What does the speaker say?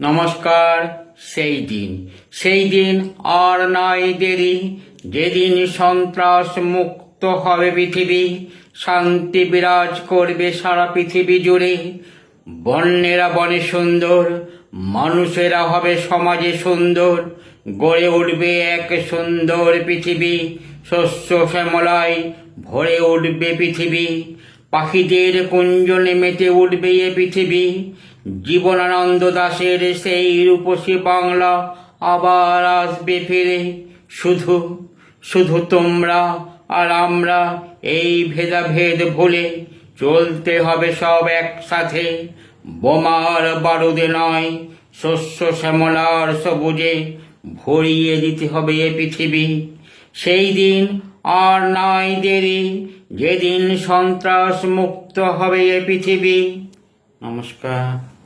নমস্কার, সেই দিন। সেই দিন আর নাই দেরি। যেদিন সন্ত্রাস মুক্ত হবে পৃথিবী, শান্তি বিরাজ করবে সারা পৃথিবী জুড়ে। বন্যেরা বনে সুন্দর, মানুষেরা হবে সমাজে সুন্দর। গড়ে উঠবে এক সুন্দর পৃথিবী, শস্য শ্যামলায় ভরে উঠবে পৃথিবী। পাখিদের কুঞ্জনে মেতে উঠবে এ পৃথিবী। জীবনানন্দ দাসের সেই রূপসী বাংলা আবার আসবে ফিরে। শুধু শুধু তোমরা আর আমরা এই ভেদাভেদ ভুলে চলতে হবে সব একসাথে। বোমার বারুদে নয়, শস্য শ্যামলার সবুজে ভরিয়ে দিতে হবে এ পৃথিবী। সেই দিন আর নয় দেরি। যেদিন সন্ত্রাস মুক্ত হবে এ পৃথিবী। নমস্কার।